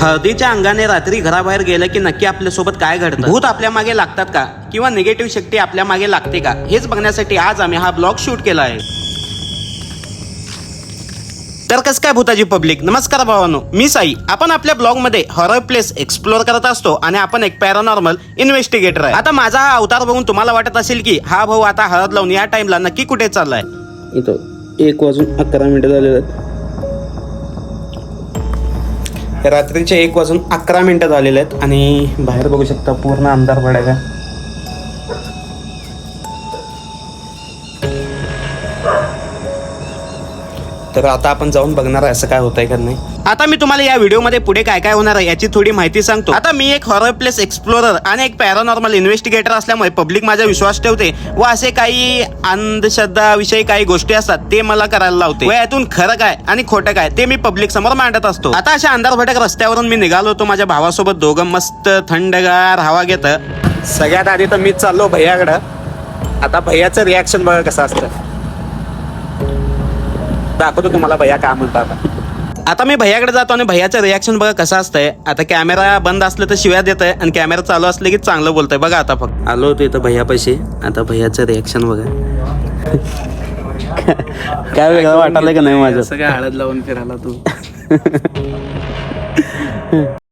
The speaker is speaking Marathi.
हळदीच्या अंगाने रात्री घराबाहेर गेलं की नक्की आपल्यासोबत काय घडतं? भूत आपल्या मागे लागतात का? किंवा निगेटिव्ह शक्ती आपल्या मागे लागते का? हेच बघण्यासाठी आज आम्ही हा ब्लॉग शूट केला आहे. तर कसं काय भूताजी पब्लिक नमस्कार भावानो मी साई. आपण आपल्या ब्लॉगमध्ये हॉरर प्लेस एक्सप्लोर करत असतो आणि आपण एक पॅरानॉर्मल इन्व्हेस्टिगेटर आहे. आता माझा हा अवतार बघून तुम्हाला वाटत असेल की हा भाऊ आता हळद लावून या टाइमला नक्की कुठे चाललाय? इथं एक वाजून अकरा मिनिटं झालेले रात्रीचे एक वाजून अकरा मिनिटं झालेले आहेत आणि बाहेर बघू शकता पूर्ण अंधार पडायचा तर आता आपण जाऊन बघणार आहे असं काय होतंय का नाही. आता मी तुम्हाला या व्हिडिओमध्ये पुढे काय काय होणार आहे याची थोडी माहिती सांगतो. आता मी एक हॉरर प्लेस एक्सप्लोरर आणि एक पॅरानॉर्मल इन्व्हेस्टिगेटर असल्यामुळे पब्लिक माझा विश्वास ठेवते व असे काही अंधश्रद्धा विषयी काही गोष्टी असतात ते मला करायला लावते. व यातून खरं काय आणि खोटं काय ते मी पब्लिक समोर मांडत असतो. आता अशा अंधार भटक रस्त्यावरून मी निघालो होतो माझ्या भावासोबत. दोघं मस्त थंडगार हवा घेत. सगळ्यात आधी तर मीच चाललो भैयाकडं. आता भैयाचं रिॲक्शन बघा कसं असतं. दाखवतो तुम्हाला भैया काय म्हणतात. आता. आता मी भैयाकडे जातो आणि भैयाचं रिॲक्शन बघा कसं असतंय. आता कॅमेरा बंद असलं तर शिव्या देत आहे आणि कॅमेरा चालू असले की चांगलं बोलतंय. बघा आता फक्त. आलो होतो इथं भैया पैसे आता भैयाचं रिॲक्शन बघा. काय वेगळं वाटायला का नाही माझं? असं काय हळद लावून फिरायला तू.